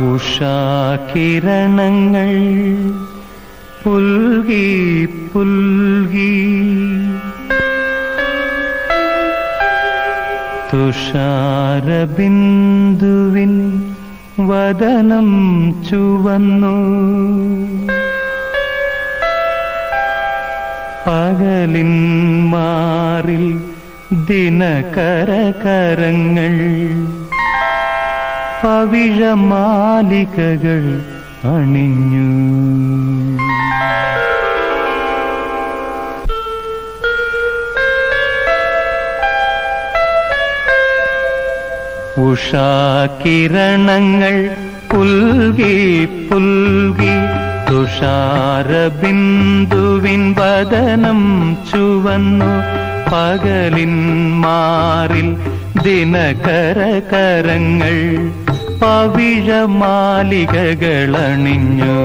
ഉഷാകിരണങ്ങൾ പുൽകി പുൽകി. തുഷാരബിന്ദുവിൻ വദനം ചുവന്നു. പകലിൻ മാറിൽ ദിനകരകരങ്ങൾ പവിഴമാലികകൾ അണിഞ്ഞു. ഉഷാകിരണങ്ങൾ പുൽകി പുൽകി തുഷാരബിന്ദുവിൻ വദനം ചുവന്നു പകലിൻ മാറിൽ ദിനകരകരങ്ങൾ പവിഴമാലികകളണിഞ്ഞു.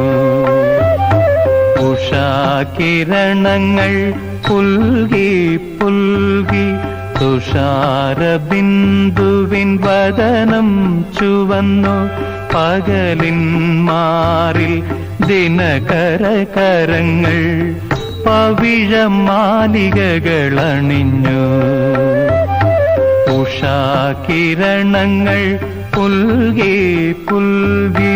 ഉഷാകിരണങ്ങൾ പുൽകി പുൽകി തുഷാരബിന്ദുവിൻ വദനം ചുവന്നു. പകലിൻ മാറിൽ ദിനകരകരങ്ങൾ പവിഴമാലികകളണിഞ്ഞു. ഉഷാകിരണങ്ങൾ പുൽകി പുൽകി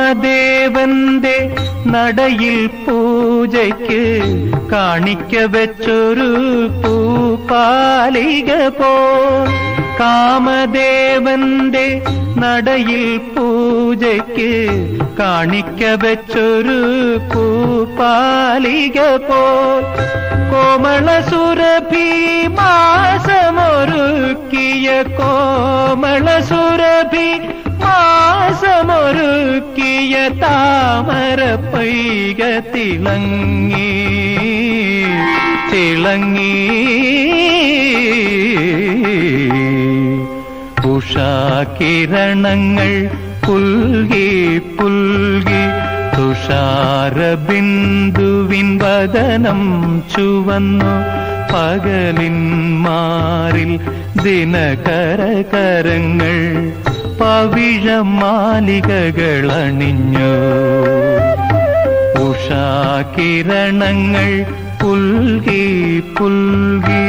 കാമദേവന്റെ നടയിൽ പൂജയ്ക്ക് കാണിക്ക വെച്ചൊരു പൂപ്പാലിക പോ കാമദേവന്റെ നടയിൽ പൂജയ്ക്ക് കാണിക്ക വെച്ചൊരു പൂപ്പാലിക കോമള സുരഭി മാസമൊരുക്കിയ കോമള സുരഭി മാസമൊരുക്കിയ താമര പൈക തിളങ്ങി തിളങ്ങി. ഉഷാകിരണങ്ങൾ പുൽകി പുൽകി തുഷാരബിന്ദുവിൻ വദനം ചുവന്നു പകലിൻ മാറിൽ ദിനകരകരങ്ങൾ പവിഴമാലികകളണിഞ്ഞു. ഉഷാകിരണങ്ങൾ പുൽകി പുൽകി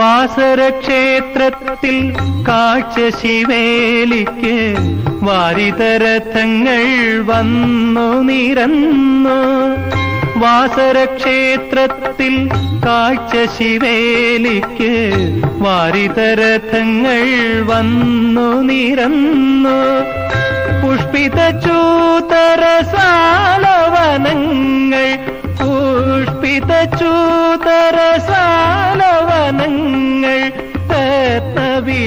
വാസരക്ഷേത്രത്തിൽ കാഴ്ച ശിവേലിക്ക് വാരിതരഥങ്ങൾ വന്നു നിരന്നു. വാസരക്ഷേത്രത്തിൽ കാഴ്ച ശിവേലിക്ക് വാരിതരഥങ്ങൾ വന്നു നിരന്നു. പുഷ്പിത ചൂതര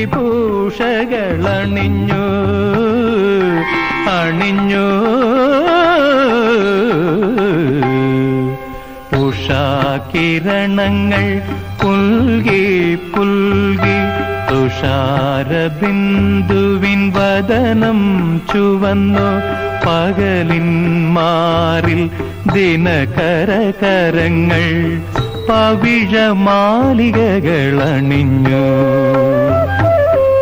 രത്നവിഭൂഷകളണിഞ്ഞു അണിഞ്ഞു. ഉഷാകിരണങ്ങൾ പുൽകി പുൽകി തുഷാരബിന്ദുവിൻ വദനം ചുവന്നു. പകലിൻ മാറിൽ ദിനകരകരങ്ങൾ പവിഴമാലികകളണിഞ്ഞു.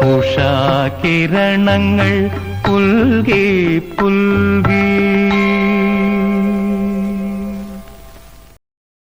ഉഷാകിരണങ്ങൾ പുൽകി പുൽകി.